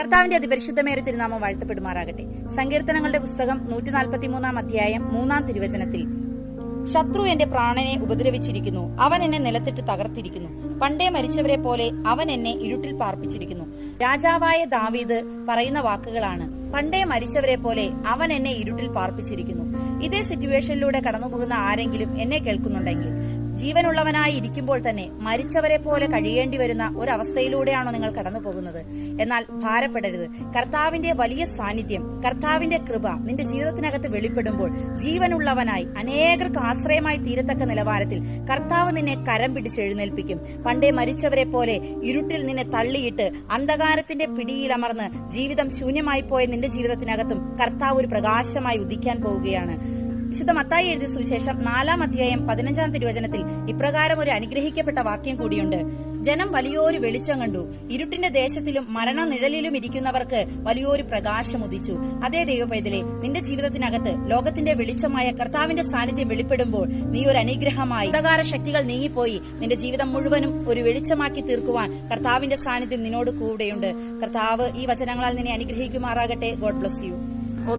കർത്താവിന്റെ അതിപരിശുദ്ധമേറി തിരുനാമം വാഴ്ത്തപ്പെടുമാറാകട്ടെ. സങ്കീർത്തനങ്ങളുടെ പുസ്തകം നൂറ്റി നാൽപ്പത്തിമൂന്നാം അധ്യായം മൂന്നാം തിരുവചനത്തിൽ. ശത്രു എന്റെ പ്രാണനെ ഉപദ്രവിച്ചിരിക്കുന്നു. അവൻ എന്നെ നിലത്തിട്ട് തകർത്തിരിക്കുന്നു. പണ്ടേ മരിച്ചവരെ പോലെ അവൻ എന്നെ ഇരുട്ടിൽ പാർപ്പിച്ചിരിക്കുന്നു. രാജാവായ ദാവീദ് പറയുന്ന വാക്കുകളാണ്. പണ്ടേ മരിച്ചവരെ പോലെ അവൻ എന്നെ ഇരുട്ടിൽ പാർപ്പിച്ചിരിക്കുന്നു. ഇതേ സിറ്റുവേഷനിലൂടെ കടന്നുപോകുന്ന ആരെങ്കിലും എന്നെ കേൾക്കുന്നുണ്ടെങ്കിൽ ജീവനുള്ളവനായി ഇരിക്കുമ്പോൾ തന്നെ മരിച്ചവരെ പോലെ കഴിയേണ്ടി വരുന്ന ഒരവസ്ഥയിലൂടെയാണോ നിങ്ങൾ കടന്നു പോകുന്നത്? എന്നാൽ ഭാരപ്പെടരുത്. കർത്താവിന്റെ വലിയ സാന്നിധ്യം കർത്താവിന്റെ കൃപ നിന്റെ ജീവിതത്തിനകത്ത് വെളിപ്പെടുമ്പോൾ ജീവനുള്ളവനായി അനേകർക്ക് ആശ്രയമായി തീരത്തക്ക നിലവാരത്തിൽ കർത്താവ് നിന്നെ കരം പിടിച്ചെഴുന്നേൽപ്പിക്കും പണ്ടേ മരിച്ചവരെ പോലെ ഇരുട്ടിൽ നിന്നെ തള്ളിയിട്ട് അന്ധകാരത്തിന്റെ പിടിയിലമർന്ന് ജീവിതം ശൂന്യമായി പോയ നിന്റെ ജീവിതത്തിനകത്തും കർത്താവ് ഒരു പ്രകാശമായി ഉദിക്കാൻ പോവുകയാണ്. വിശുദ്ധ മത്തായി എഴുതിയ സുവിശേഷം നാലാം അധ്യായം പതിനഞ്ചാം തിരുവചനത്തിൽ ഇപ്രകാരം ഒരു അനുഗ്രഹിക്കപ്പെട്ട വാക്യം കൂടിയുണ്ട്. ജനം വലിയൊരു വെളിച്ചം കണ്ടു. ഇരുട്ടിന്റെ ദേശത്തിലും മരണനിഴലിലും ഇരിക്കുന്നവർക്ക് വലിയൊരു പ്രകാശം ഉദിച്ചു. അതേ ദൈവപൈതലെ നിന്റെ ജീവിതത്തിനകത്ത് ലോകത്തിന്റെ വെളിച്ചമായ കർത്താവിന്റെ സാന്നിധ്യം വെളിപ്പെടുമ്പോൾ നീ ഒരു അനുഗ്രഹമായി. അന്ധകാര ശക്തികൾ നീങ്ങിപ്പോയി. നിന്റെ ജീവിതം മുഴുവനും ഒരു വെളിച്ചമാക്കി തീർക്കുവാൻ കർത്താവിന്റെ സാന്നിധ്യം നിന്നോട് കൂടെയുണ്ട്. കർത്താവ് ഈ വചനങ്ങളാൽ നിന്നെ അനുഗ്രഹിക്കുമാറാകട്ടെ. God bless you